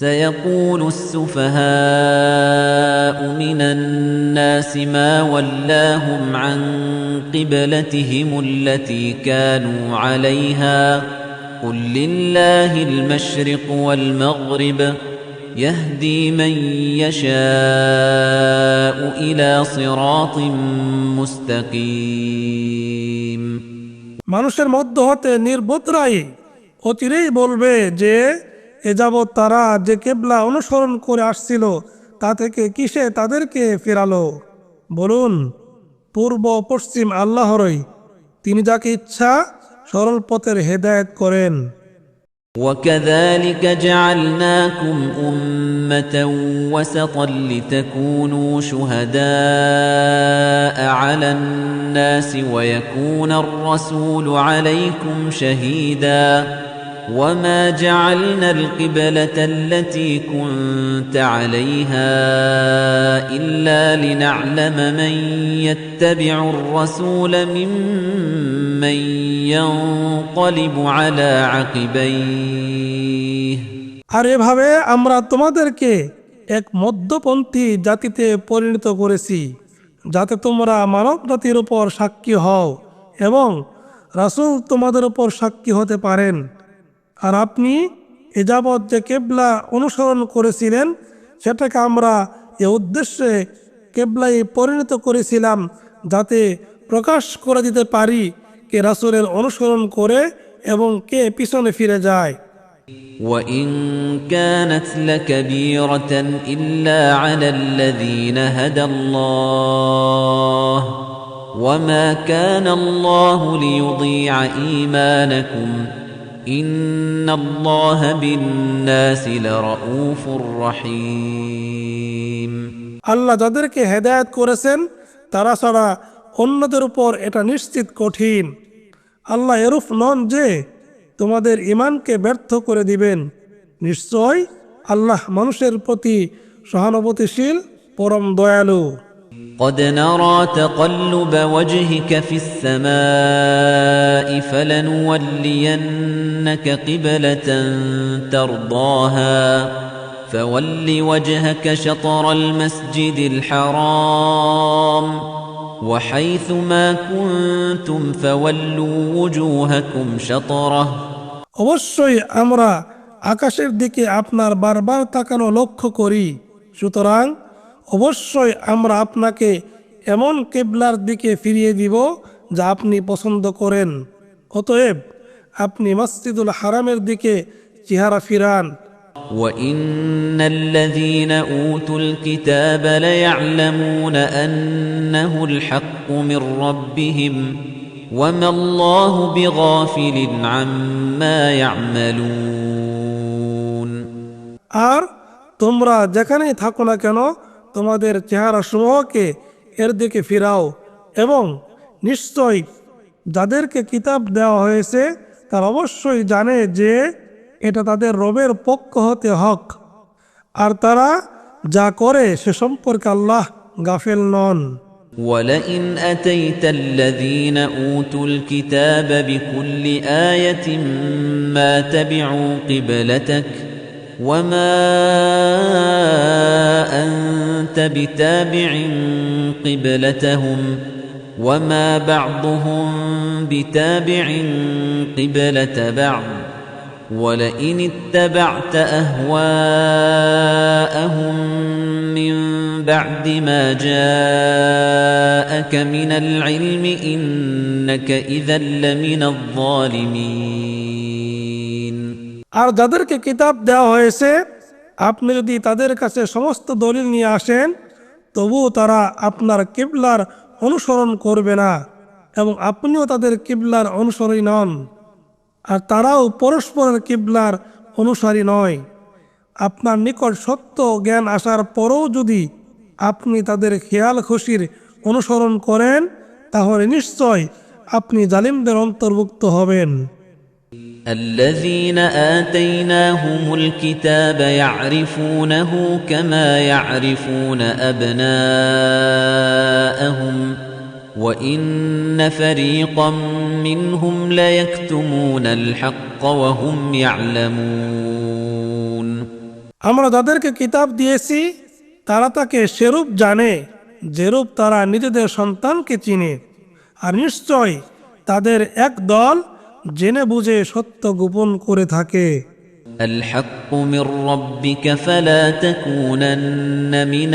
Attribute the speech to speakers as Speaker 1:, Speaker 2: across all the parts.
Speaker 1: سيقول السفهاء من الناس ما ولاهم عن قبلتهم التي كانوا عليها قل لله المشرق والمغرب يهدي من يشاء إلى صراط مستقيم
Speaker 2: মানুষের মধ্য হতে নির্বোধরাই অচিরেই বলবে যে এ যাবৎ তারা যে কেবলা অনুসরণ করে আসছিল তা থেকে কিসে তাদেরকে ফেরালো বলুন পূর্ব পশ্চিম আল্লাহরই তিনি যাকে ইচ্ছা সরল পথের হেদায়েত করেন
Speaker 1: وكذلك جعلناكم أمة وسطا لتكونوا شهداء على الناس ويكون الرسول عليكم شهيدا وما جعلنا القبلة التي كنت عليها إلا لنعلم من يتبع الرسول ممن ينقلب على عقبيه
Speaker 2: আর এভাবে আমরা তোমাদেরকে এক মধ্যপন্থী জাতিতে পরিণত করেছি যাতে তোমরা মানব জাতির উপর সাক্ষী হও এবং রাসূল তোমাদের উপর সাক্ষী হতে পারেন আর আপনি এ যাবৎ যে কেবলা অনুসরণ করেছিলেন সেটাকে আমরা এ উদ্দেশ্যে কেবলাই পরিণত করেছিলাম যাতে প্রকাশ করে দিতে পারি কে রাসূলের অনুসরণ করে এবং কে পিছনে ফিরে যায়
Speaker 1: وإن كانت لكبيرة إلا على الذين هدى الله وما كان الله ليضيع إيمانكم إن الله بالناس لرؤوف رحيم
Speaker 2: আল্লাহ যাদেরকে হেদায়েত করেছেন তারা ছাড়া অন্যদের উপর এটা নিশ্চিত কঠিন আল্লাহ এরূপ নন যে তোমাদের ইমানকে ব্যর্থ করে দিবেন নিশ্চয় আল্লাহ মানুষের প্রতি সহানুভূতিশীল পরম দয়ালু
Speaker 1: قد نرى تقلب وجهك في السماء فلنولينك قبلة ترضاها فول وجهك شطر المسجد الحرام وحيث ما كنتم فولوا وجوهكم شطره
Speaker 2: অবশ্যই আমরা আকাশের দিকে আপনার বারবার তাকানো লক্ষ্য করি সুতরাং অবশ্যই আমরা আপনাকে এমন কেবলার দিকে ফিরিয়ে দিব যা আপনি পছন্দ করেন অতএব আপনি মসজিদুল হারামের দিকে চেহারা ফিরান
Speaker 1: وإن الذين أوتوا الكتاب ليعلمون أنه الحق من ربهم وما الله بغافل عما يعملون
Speaker 2: আর তোমরা যেখানেই থাকো না কেন তোমাদের চেহারা সমূহকে এর দিকে ফিরাও এবং নিশ্চয় যাদেরকে কিতাব দেওয়া হয়েছে তারা অবশ্যই জানে যে এটা তাদের রবের পক্ষ হতে হক আর তারা যা করে সে সম্পর্কে আল্লাহ গাফেল নন
Speaker 1: ولئن أتيت الذين أوتوا الكتاب بكل آية ما تبعوا قبلتك وما أنت بتابع قبلتهم وما بعضهم بتابع قبلة بعض ولئن اتبعت أهواءهم من بعد ما جاءك من العلم إنك إذا لمن الظالمين
Speaker 2: আর যাদেরকে কিতাব দেওয়া হয়েছে, আপনি যদি তাদের কাছে সমস্ত দলিল নিয়ে আসেন, তবুও তারা আপনার কিবলার অনুসরণ করবে না এবং আপনিও তাদের কিবলার অনুসরী নন। আর তারাও পরস্পরের কিবলার অনুসারী নয়। আপনার নিকট সত্য জ্ঞান আসার পরও যদি আপনি তাদের খেয়াল খুশির অনুসরণ করেন, তাহলে নিশ্চয় আপনি জালিমদের অন্তর্ভুক্ত হবেন।
Speaker 1: الذين آتيناهم الكتاب يعرفونه كما يعرفون أبناءهم وإن فريقا منهم ليكتمون الحق وهم يعلمون
Speaker 2: আমরা যাদেরকে কিতাব দিয়েছি তারা তাকে সেরূপ জানে যেরূপ তারা নিজেদের সন্তানকে চিনে আর নিশ্চয় তাদের এক দল জেনে বুঝে সত্য গোপন করে থাকে
Speaker 1: الحق من ربك فلا تكونن من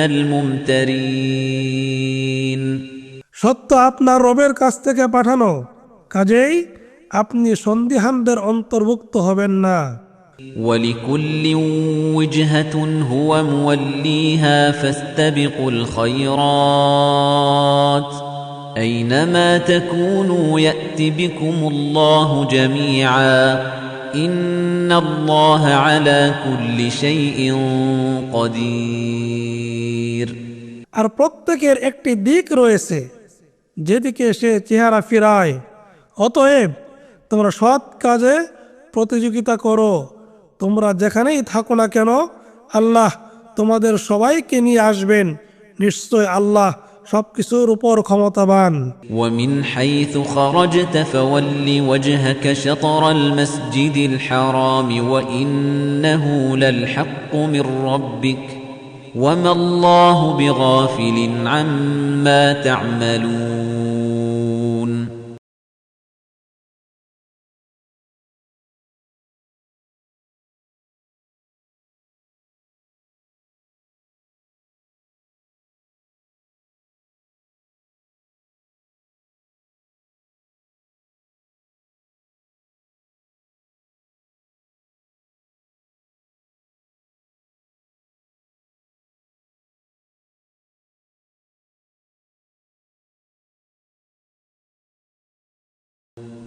Speaker 1: الممترين
Speaker 2: সত্য আপনার রবের কাছ থেকে পাঠানো কাজেই আপনি সন্দিহানদের অন্তর্ভুক্ত হবেন না
Speaker 1: ولكل وجهة هو موليها فاستبقوا الخيرات أينما تكونوا يأت بكم الله جميعا إن الله على كل شيء قدير
Speaker 2: আর প্রত্যেকের একটি দিক রয়েছে যেদিকে সে চেহারা ফিরায় অতএব তোমরা সৎ কাজে প্রতিযোগিতা করো তোমরা যেখানেই থাকো না কেন আল্লাহ তোমাদের সবাইকে নিয়ে আসবেন নিশ্চয় আল্লাহ সব কিছুর উপর ক্ষমতাবান
Speaker 1: ومن حيث خرجت فول وجهك شطر المسجد الحرام وإنه للحق من ربك وما الله بغافل عما تعملون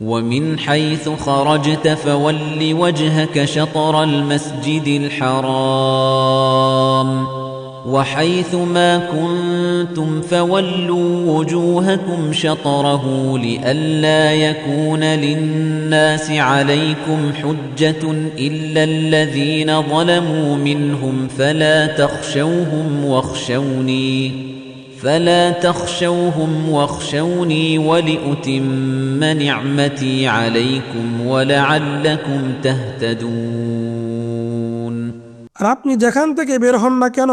Speaker 1: ومن حيث خرجت فول وجهك شطر المسجد الحرام وحيث ما كنتم فولوا وجوهكم شطره لئلا يكون للناس عليكم حجة إلا الذين ظلموا منهم فلا تخشوهم واخشوني فلا تخشوهم واخشوني ولأتم نعمتي عليكم ولعلكم تهتدون
Speaker 2: আর আপনি যেখান থেকে বের হন না কেন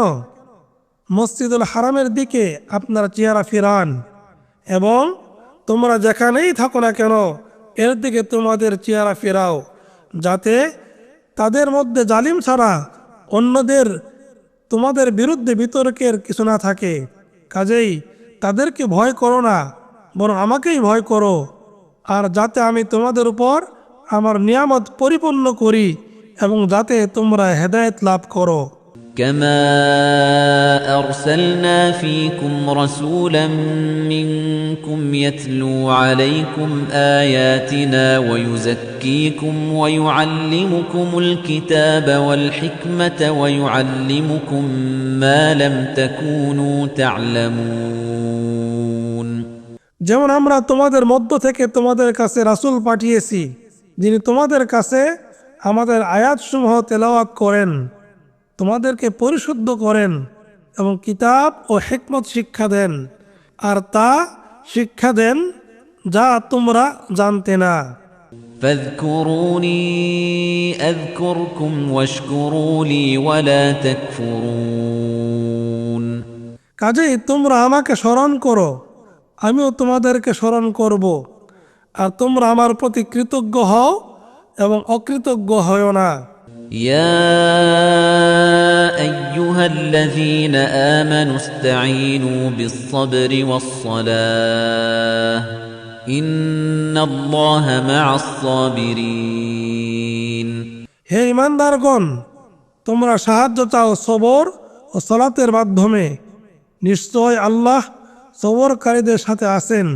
Speaker 2: মসজিদুল হারামের দিকে আপনার চেহারা ফিরান এবং তোমরা যেখানেই থাকো না কেন এর দিকে তোমাদের চেহারা ফেরাও যাতে তাদের মধ্যে জালিম ছাড়া অন্যদের তোমাদের বিরুদ্ধে বিতর্কের কিছু না থাকে কাজেই তাদেরকে ভয় করো না, বরং আমাকেই ভয় করো। আর যাতে আমি তোমাদের উপর আমার নিয়ামত পরিপূর্ণ করি এবং যাতে তোমরা হেদায়ত লাভ করো।
Speaker 1: كما أرسلنا فيكم رسولا منكم يتلو عليكم آياتنا ويزكيكم ويعلمكم الكتاب والحكمة ويعلمكم ما لم تكونوا تعلمون
Speaker 2: যেমন আমরা তোমাদের মধ্য থেকে তোমাদের কাছে রাসূল পাঠিয়েছি যিনি তোমাদের কাছে আমাদের আয়াতসমূহ তেলাওয়াত করেন তোমাদেরকে পরিশুদ্ধ করেন এবং কিতাব ও হেকমত শিক্ষা দেন আর তা শিক্ষা দেন যা তোমরা জানতে না
Speaker 1: فاذكروني أذكركم واشكروا لي ولا تكفرون
Speaker 2: কাজেই তোমরা আমাকে স্মরণ করো আমিও তোমাদেরকে স্মরণ করব আর তোমরা আমার প্রতি কৃতজ্ঞ হও এবং অকৃতজ্ঞ হও না
Speaker 1: يا أيها الذين آمنوا استعينوا بالصبر والصلاة إن الله مع الصابرين
Speaker 2: হে ইমানদারগণ তোমরা সাহায্য চাও সবর ও সলাতের মাধ্যমে নিশ্চয় আল্লাহ সবরকারীদের সাথে আছেন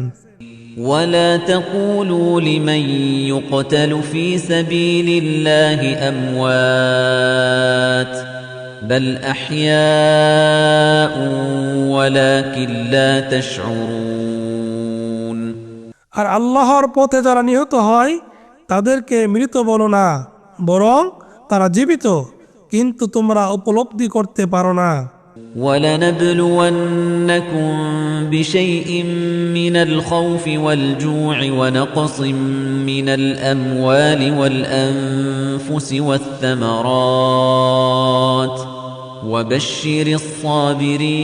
Speaker 1: ولا تقولوا لمن يقتل في سبيل الله أموات بل أحياء ولكن لا تشعرون
Speaker 2: আর আল্লাহর পথে যারা নিহত হয় তাদেরকে মৃত বলো না বরং তারা জীবিত কিন্তু তোমরা উপলব্ধি করতে পারো না
Speaker 1: ولنبلونكم بشيء من الخوف والجوع ونقص من الأموال والأنفس والثمرات وبشر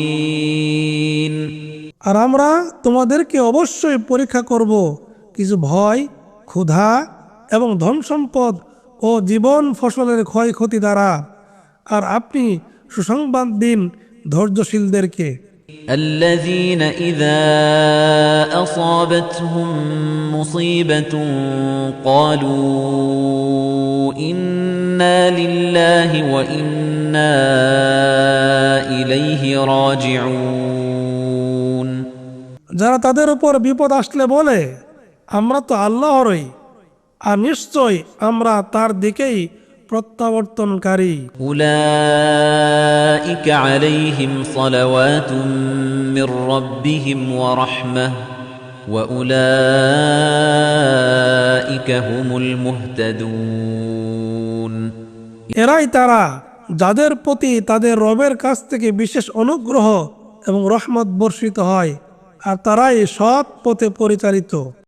Speaker 1: الصابرين
Speaker 2: আর আমরা তোমাদেরকে অবশ্যই পরীক্ষা করব কিছু ভয় ক্ষুধা এবং ধন সম্পদ ও জীবন ফসলের ক্ষয়ক্ষতি দ্বারা আর আপনি সুসংবাদ দিন ধৈর্যশীলদেরকে
Speaker 1: الذين إذا أصابتهم مصيبة قالوا إنا لله وإنا إليه راجعون
Speaker 2: যারা তাদের উপর বিপদ আসলে বলে আমরা তো আল্লাহরই আর নিশ্চয় আমরা তার দিকেই প্রত্যাবর্তনকারী।
Speaker 1: ওয়া ওয়া হুমুল
Speaker 2: এরাই তারা যাদের প্রতি তাদের রবের কাছ থেকে বিশেষ অনুগ্রহ এবং রহমত বর্ষিত হয় আর তারাই সৎ পথে পরিচালিত।